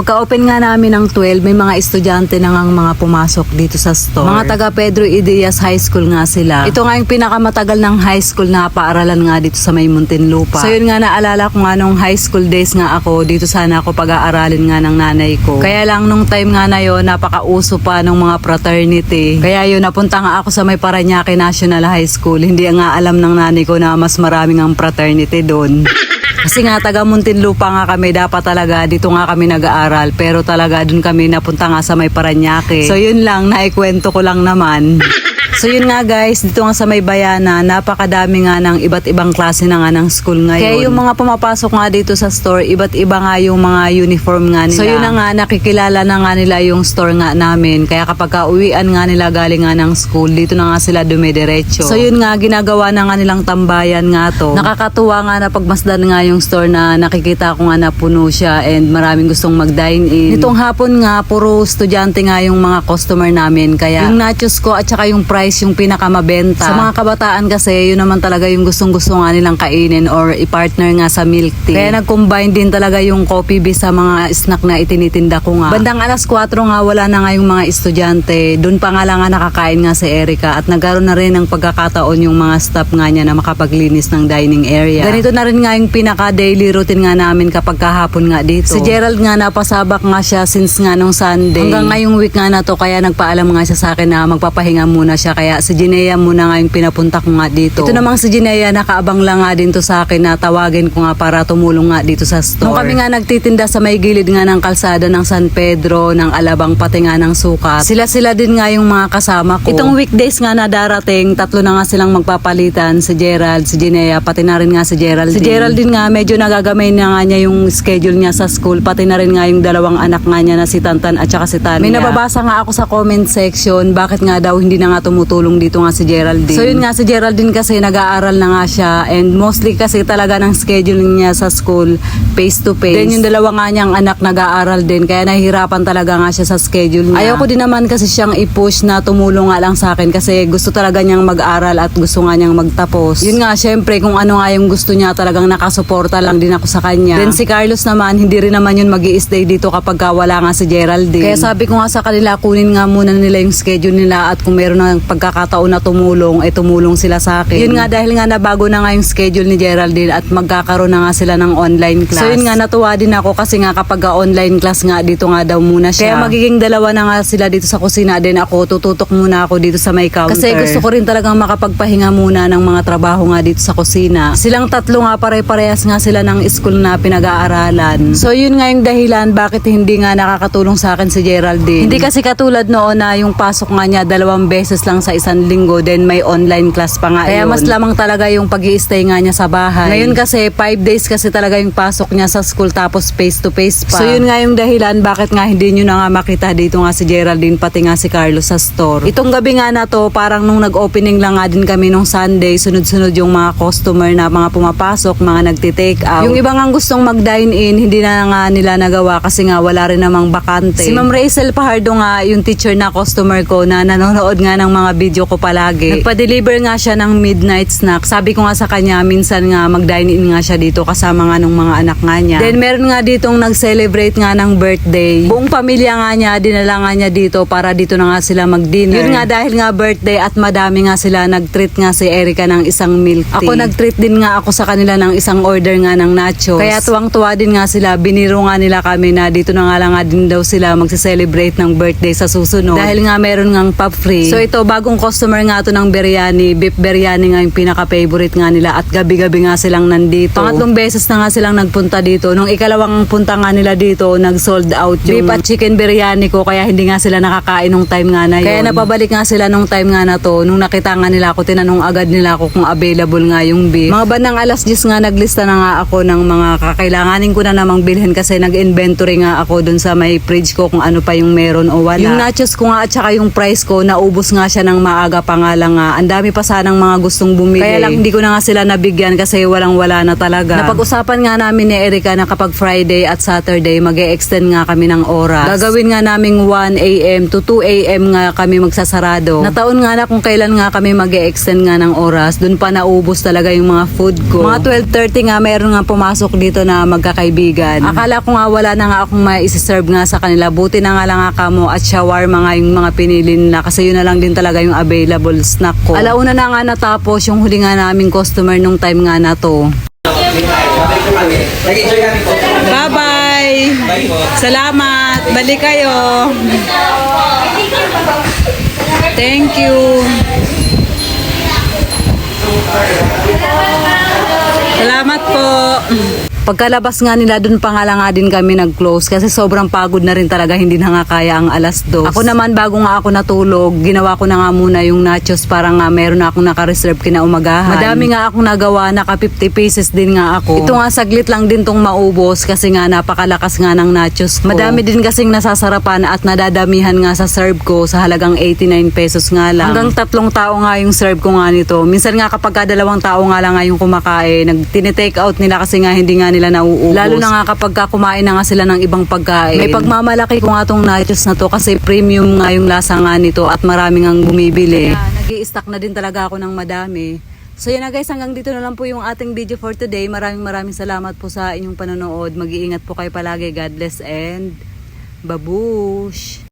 Pagka-open nga namin ng 12, may mga estudyante na nga mga pumasok dito sa store. Mga taga Pedro Ideas High School nga sila. Ito nga yung pinakamatagal ng high school na paaralan nga dito sa may Muntinlupa. So yun nga naalala ko nga nung high school days nga ako, dito sana ako pag-aaralin nga ng nanay ko. Kaya lang nung time nga na yun, napakauso pa ng mga fraternity. Kaya yun, napunta nga ako sa may Paranaque National High School. Hindi nga alam ng nanay ko na mas maraming ang fraternity doon. Kasi nga taga Muntinlupa nga kami, dapat talaga dito nga kami nag-aaral. Pero talaga dun kami napunta nga sa may Paranaque. So yun lang, naikwento ko lang naman. So yun nga guys, dito nga sa may bayana, napakadami nga ng iba't ibang klase na nga ng school ngayon. Kaya yung mga pumapasok nga dito sa store, iba't iba nga yung mga uniform nga nila. So yun na nga, nakikilala na nga nila yung store nga namin. Kaya kapag uwian nga nila galing nga ng school, dito na nga sila dumidiretso. So yun nga, ginagawa na nga nilang tambayan nga to. Nakakatuwa nga na pagmasdan nga yung store na nakikita ko nga na puno siya and maraming gustong mag-dine in. Nitong hapon nga, puro estudyante nga yung mga customer namin. Kaya yung nachos ko at saka yung price yung pinakamabenta. Sa mga kabataan kasi, yun naman talaga yung gustong-gusto nga nilang kainin or i-partner nga sa milk tea. Kaya nag-combine din talaga yung coffee base sa mga snack na itinitinda ko nga. Bandang alas 4 nga, wala na nga yung mga estudyante. Doon pa nga lang nga nakakain nga si Erica at nagkaroon na rin ng pagkakataon yung mga staff nga niya na makapaglinis ng dining area. Ganito na rin nga yung pinaka-daily routine nga namin kapag kahapon nga dito. Si Gerald nga napasabak nga siya since nga nung Sunday. Hanggang ngayong week nga na to, kaya nagpaalam nga siya sa akin na magpapahinga muna siya. Kaya si Jinea muna nga yung pinapunta ko nga dito. Ito namang si Jinea, nakaabang lang nga din to sa akin na tawagin ko nga para tumulong nga dito sa store. Nung kami nga nagtitinda sa may gilid nga ng kalsada ng San Pedro, ng Alabang pati nga ng Sukat, sila-sila din nga yung mga kasama ko. Itong weekdays nga na darating, tatlo na nga silang magpapalitan, si Gerald, si Jinea, pati na rin nga si Gerald. Si Gerald din nga, medyo nagagamay na nga niya yung schedule niya sa school, pati na rin nga yung dalawang anak nga niya na si Tantan at saka si Tania. May nababasa nga ako sa comment section, bakit nga daw hindi na nga tumutulong dito nga si Geraldine. So yun nga si Geraldine kasi nag-aaral na nga siya and mostly kasi talaga ng schedule niya sa school face to face. Then yung dalawa nga niyang anak nag-aaral din kaya nahihirapan talaga nga siya sa schedule niya. Ayoko din naman kasi siyang i-push na tumulong nga lang sa akin kasi gusto talaga niyang mag-aral at gusto nga niyang magtapos. Yun nga syempre kung ano nga yung gusto niya talagang nakasuporta lang din ako sa kanya. Then si Carlos naman hindi rin naman yun mag stay dito kapag ka wala nga si Geraldine. Kaya sabi ko nga sa kanila kunin nga muna nila yung schedule nila at kung meron na pagkakataon na tumulong, ay tumulong sila sa akin. Yun nga dahil nga nabago na nga yung schedule ni Geraldine at magkakaroon na nga sila ng online class. So yun nga natuwa din ako kasi nga kapag ka online class nga dito nga daw muna siya. Kaya magiging dalawa na nga sila dito sa kusina din ako. Tututok muna ako dito sa may counter. Kasi gusto ko rin talagang makapagpahinga muna ng mga trabaho nga dito sa kusina. Silang tatlo nga pare-parehas nga sila ng school na pinag-aaralan. So yun nga yung dahilan bakit hindi nga nakakatulong sa akin si Geraldine. Hindi kasi katulad noon na yung pasok nga niya dalawang beses lang sa isang linggo then may online class pa nga Kaya yun. mas lamang talaga yung pag stay nga niya sa bahay. Ngayon kasi 5 days kasi talaga yung pasok niya sa school tapos face to face pa. So yun nga yung dahilan bakit nga hindi nyo na nga makita dito nga si Geraldine pati nga si Carlos sa store. Itong gabi nga na to parang nung nag-opening lang nga din kami nung Sunday sunod-sunod yung mga customer na mga pumapasok, mga nagti-take out. Yung iba nga gustong mag-dine in, hindi na nga nila nagawa kasi nga wala rin namang bakante. Si Ma'am Rachel Pahardo nga yung teacher na customer ko na nanonood nga ng mga video ko palagi. Nagpa-deliver nga siya ng midnight snack. Sabi ko nga sa kanya, minsan nga mag-dine in nga siya dito kasama nga ng mga anak nga niya. Then meron nga ditong nag-celebrate nga ng birthday. Buong pamilya nga niya, dinala nga niya dito para dito na nga sila mag-dinner. Yun nga dahil nga birthday at madami nga sila nag-treat nga si Erica ng isang milk tea. Ako nag-treat din nga ako sa kanila ng isang order nga ng nachos. Kaya tuwang-tuwa din nga sila. Biniro nga nila kami na dito na nga lang nga din daw sila magse-celebrate ng birthday sa susunod. Dahil nga meron ngang pop free. So ito, bagong customer nga to ng biryani. Beef biryani nga yung pinaka-favorite nga nila at gabi-gabi nga silang nandito. Pangatlong beses na nga silang nagpunta dito. Nung ikalawang punta nga nila dito, nag-sold out yung beef at chicken biryani ko kaya hindi nga sila nakakain nung time nga na yun. Kaya napabalik nga sila nung time nga na to. Nung nakita nga nila ako, tinanong agad nila ako kung available nga yung beef. Mga bandang alas 10 nga naglista na nga ako ng mga kakailanganin ko na namang bilhin kasi nag-inventory nga ako dun sa may fridge ko kung ano pa yung meron o wala. Yung nachos ko nga at saka yung price ko, naubos nga siya ng maaga pa nga lang nga. Ang dami pa sanang mga gustong bumili. Kaya lang hindi ko na nga sila nabigyan kasi walang wala na talaga. Napag-usapan nga namin ni Erica na kapag Friday at Saturday mag extend nga kami ng oras. Gagawin nga naming 1 a.m. to 2 a.m. nga kami magsasarado. Nataon nga na kung kailan nga kami mag extend nga ng oras. Doon pa naubos talaga yung mga food ko. Mga 12.30 nga meron nga pumasok dito na magkakaibigan. Akala ko nga wala na nga akong mai-serve nga sa kanila. Buti na nga lang nga kamo at shawarma nga yung mga pinili nila kasi yun na lang din talaga yung available snack ko. Alauna na nga natapos yung huli nga naming customer nung time nga na to. Bye-bye! Salamat! Balik kayo! Thank you! Salamat po! Pagkalabas nga nila, dun pa nga lang nga din kami nag-close kasi sobrang pagod na rin talaga, hindi na nga kaya ang alas dos. Ako naman, bago nga ako natulog, ginawa ko na nga muna yung nachos para nga meron na akong naka-reserve kinaumagahan. Madami nga akong nagawa, naka 50 pieces din nga ako. Ito nga saglit lang din tong maubos kasi nga napakalakas nga ng nachos ko. Madami din kasing nasasarapan at nadadamihan nga sa serve ko sa halagang 89 pesos nga lang. Hanggang tatlong tao nga yung serve ko nga nito. Minsan nga kapag ka dalawang tao nga lang nga yung kumakain, nag-take out nila kasi nga hindi nga nila nauubos. Lalo na nga kapag ka kumain na nga sila ng ibang pagkain. May pagmamalaki ko nga tong nachos na to kasi premium nga yung lasa nga nito at maraming ang bumibili. nag stock na din talaga ako ng madami. So yan na guys, hanggang dito na lang po yung ating video for today. Maraming maraming salamat po sa inyong panonood. Mag-iingat po kayo palagi. God bless and babush!